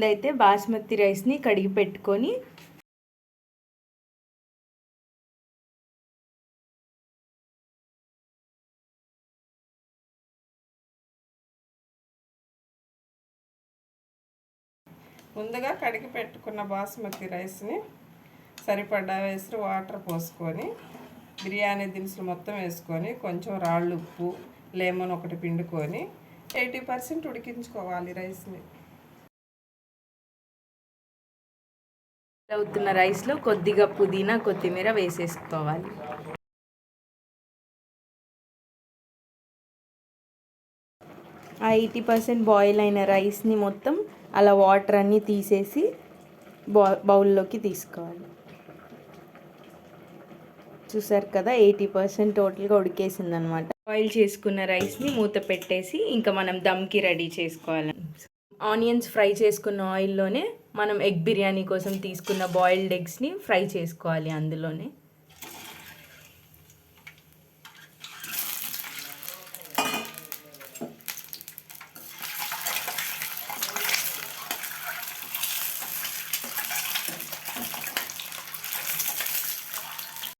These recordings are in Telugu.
ముందైతే బాస్మతి రైస్ని కడిగి పెట్టుకొని ముందుగా కడిగి పెట్టుకున్న బాస్మతి రైస్ని సరిపడా వేసి వాటర్ పోసుకొని బిర్యానీ దినుసులు మొత్తం వేసుకొని కొంచెం రాళ్ళు ఉప్పు లెమన్ ఒకటి పిండుకొని ఎయిటీ పర్సెంట్ ఉడికించుకోవాలి రైస్ని. అవుతున్న రైస్లో కొద్దిగా పుదీనా కొత్తిమీర వేసేసుకోవాలి. ఆ ఎయిటీ పర్సెంట్ బాయిల్ అయిన రైస్ని మొత్తం అలా వాటర్ అన్నీ తీసేసి బౌ బౌల్లోకి తీసుకోవాలి. చూసారు కదా ఎయిటీ పర్సెంట్ టోటల్గా ఉడికేసింది అనమాట బాయిల్ చేసుకున్న రైస్ని మూత పెట్టేసి ఇంకా మనం దమ్కి రెడీ చేసుకోవాలి. ఆనియన్స్ ఫ్రై చేసుకున్న ఆయిల్లోనే మనం ఎగ్ బిర్యానీ కోసం తీసుకున్న బాయిల్డ్ ఎగ్స్ని ఫ్రై చేసుకోవాలి అందులోనే.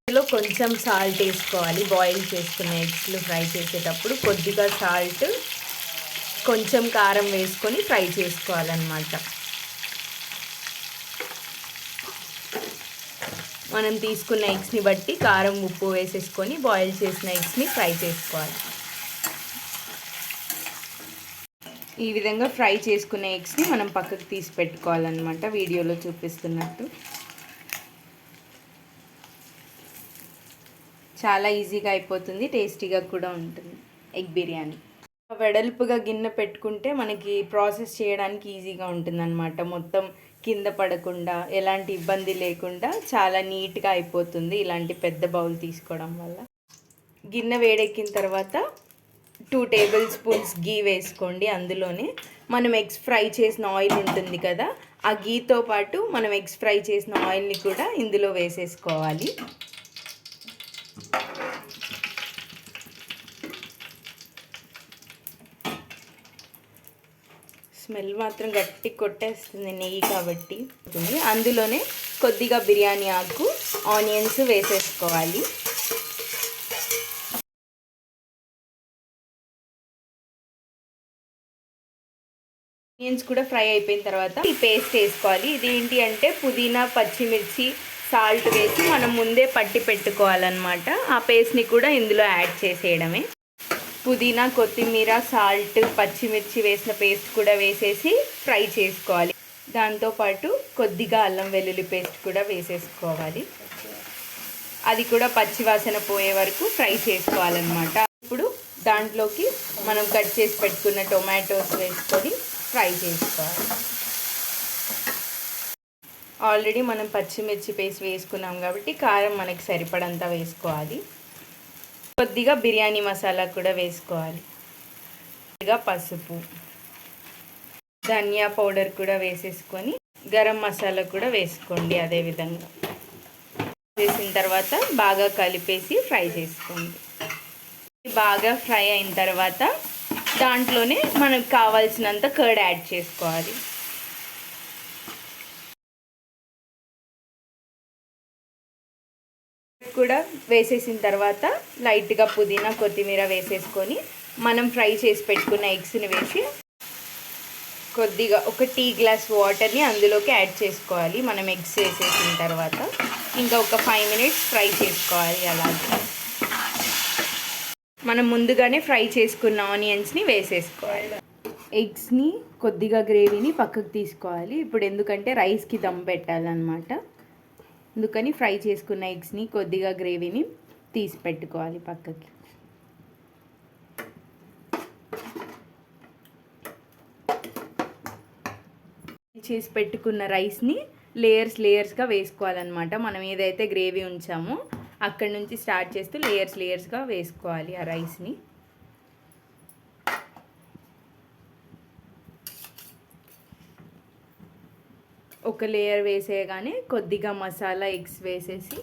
ఇందులో కొంచెం సాల్ట్ వేసుకోవాలి. బాయిల్ చేసుకున్న ఎగ్స్లు ఫ్రై చేసేటప్పుడు కొద్దిగా సాల్ట్ కొంచెం కారం వేసుకొని ఫ్రై చేసుకోవాలన్నమాట. మనం తీసుకున్న ఎగ్స్ని బట్టి కారం ఉప్పు వేసేసుకొని బాయిల్ చేసిన ఎగ్స్ని ఫ్రై చేసుకోవాలి. ఈ విధంగా ఫ్రై చేసుకున్న ఎగ్స్ని మనం పక్కకు తీసి పెట్టుకోవాలన్నమాట వీడియోలో చూపిస్తున్నట్టు. చాలా ఈజీగా అయిపోతుంది టేస్టీగా కూడా ఉంటుంది ఎగ్ బిర్యానీ. వెడల్పుగా గిన్నె పెట్టుకుంటే మనకి ప్రాసెస్ చేయడానికి ఈజీగా ఉంటుందన్నమాట. మొత్తం కింద పడకుండా ఎలాంటి ఇబ్బంది లేకుండా చాలా నీట్గా అయిపోతుంది ఇలాంటి పెద్ద బౌల్ తీసుకోవడం వల్ల. గిన్నె వేడెక్కిన తర్వాత టూ టేబుల్ స్పూన్స్ గీ వేసుకోండి అందులోనే. మనం ఎగ్స్ ఫ్రై చేసిన ఆయిల్ ఉంటుంది కదా ఆ గీతో పాటు మనం ఎగ్స్ ఫ్రై చేసిన ఆయిల్ని కూడా ఇందులో వేసేసుకోవాలి. స్మెల్ మాత్రం గట్టి కొట్టేస్తుంది నెయ్యి కాబట్టి. అందులోనే కొద్దిగా బిర్యానీ ఆకు ఆనియన్స్ వేసేసుకోవాలి. ఆనియన్స్ కూడా ఫ్రై అయిపోయిన తర్వాత ఈ పేస్ట్ వేసుకోవాలి. ఇది ఏంటి అంటే పుదీనా పచ్చిమిర్చి సాల్ట్ వేసి మనం ముందే పట్టి పెట్టుకోవాలన్నమాట. ఆ పేస్ట్ని కూడా ఇందులో యాడ్ చేసేయడమే. పుదీనా కొత్తిమీర సాల్ట్ పచ్చిమిర్చి వేసిన పేస్ట్ కూడా వేసేసి ఫ్రై చేసుకోవాలి. దాంతోపాటు కొద్దిగా అల్లం వెల్లుల్లి పేస్ట్ కూడా వేసేసుకోవాలి. అది కూడా పచ్చివాసన పోయే వరకు ఫ్రై చేసుకోవాలన్నమాట. ఇప్పుడు దాంట్లోకి మనం కట్ చేసి పెట్టుకున్న టొమాటోస్ వేసుకొని ఫ్రై చేసుకోవాలి. ఆల్రెడీ మనం పచ్చిమిర్చి పేస్ట్ వేసుకున్నాం కాబట్టి కారం మనకి సరిపడంతా వేసుకోవాలి. కొద్దిగా బిర్యానీ మసాలా కూడా వేసుకోవాలి. కొద్దిగా పసుపు ధనియా పౌడర్ కూడా వేసేసుకొని గరం మసాలా కూడా వేసుకోండి అదేవిధంగా వేసిన తర్వాత బాగా కలిపేసి ఫ్రై చేసుకోండి. బాగా ఫ్రై అయిన తర్వాత దాంట్లోనే మనకు కావాల్సినంత కర్డ్ యాడ్ చేసుకోవాలి. కూడా వేసేసిన తర్వాత లైట్గా పుదీనా కొత్తిమీర వేసేసుకొని మనం ఫ్రై చేసి పెట్టుకున్న ఎగ్స్ని వేసి కొద్దిగా ఒక టీ గ్లాస్ వాటర్ని అందులోకి యాడ్ చేసుకోవాలి. మనం ఎగ్స్ వేసేసిన తర్వాత ఇంకా ఒక ఫైవ్ మినిట్స్ ఫ్రై చేసుకోవాలి అలాగే. మనం ముందుగానే ఫ్రై చేసుకున్న ఆనియన్స్ని వేసేసుకోవాలి. ఎగ్స్ని కొద్దిగా గ్రేవీని పక్కకు తీసుకోవాలి. ఇప్పుడు ఎందుకంటే రైస్కి దమ్ పెట్టాలన్నమాట. అందుకని ఫ్రై చేసుకున్న ఎగ్స్ని కొద్దిగా గ్రేవీని తీసి పెట్టుకోవాలి పక్కకి. చేసి పెట్టుకున్న రైస్ని లేయర్స్ లేయర్స్గా వేసుకోవాలన్నమాట. మనం ఏదైతే గ్రేవీ ఉంచామో అక్కడి నుంచి స్టార్ట్ చేస్తూ లేయర్స్ లేయర్స్గా వేసుకోవాలి ఆ రైస్ని. ఒక లేయర్ వేసేయగానే కొద్దిగా మసాలా ఎగ్స్ వేసేసి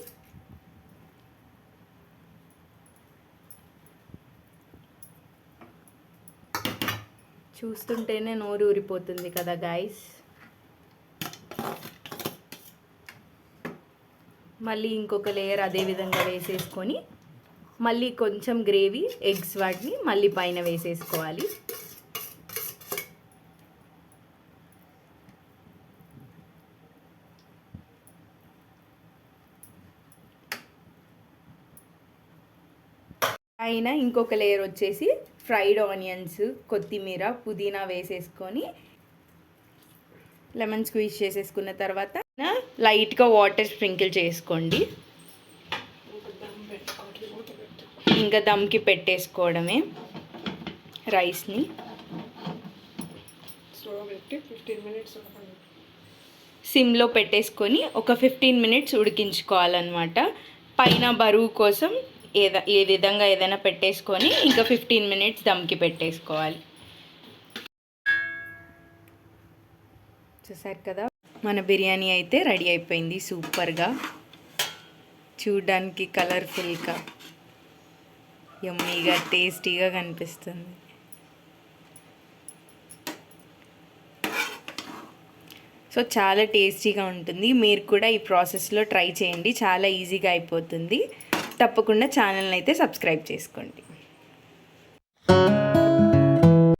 చూస్తుంటేనే నోరు ఊరిపోతుంది కదా గాయస్ మళ్ళీ ఇంకొక లేయర్ అదే విధంగా వేసేసుకొని మళ్ళీ కొంచెం గ్రేవీ ఎగ్స్ వాటిని మళ్ళీ పైన వేసేసుకోవాలి. పైన ఇంకొక లేయర్ వచ్చేసి ఫ్రైడ్ ఆనియన్స్ కొత్తిమీర పుదీనా వేసేసుకొని లెమన్ స్క్వీజ్ చేసేసుకున్న తర్వాత లైట్గా వాటర్ స్ప్రింకిల్ చేసుకోండి. ఇంకా దమ్కి పెట్టేసుకోవడమే రైస్ని సిమ్లో పెట్టేసుకొని ఒక ఫిఫ్టీన్ మినిట్స్ ఉడికించుకోవాలన్నమాట. పైన బరువు కోసం ఏద ఏ విధంగా ఏదైనా పెట్టేసుకొని ఇంకా ఫిఫ్టీన్ మినిట్స్ దమ్కి పెట్టేసుకోవాలి. చూసారు కదా? మన బిర్యానీ అయితే రెడీ అయిపోయింది సూపర్గా. చూడ్డానికి కలర్ఫుల్గా యమ్మీగా టేస్టీగా కనిపిస్తుంది. సో చాలా టేస్టీగా ఉంటుంది. మీరు కూడా ఈ ప్రాసెస్లో ట్రై చేయండి. చాలా ఈజీగా అయిపోతుంది. తప్పకుండా ఛానల్ని అయితే సబ్స్క్రైబ్ చేసుకోండి.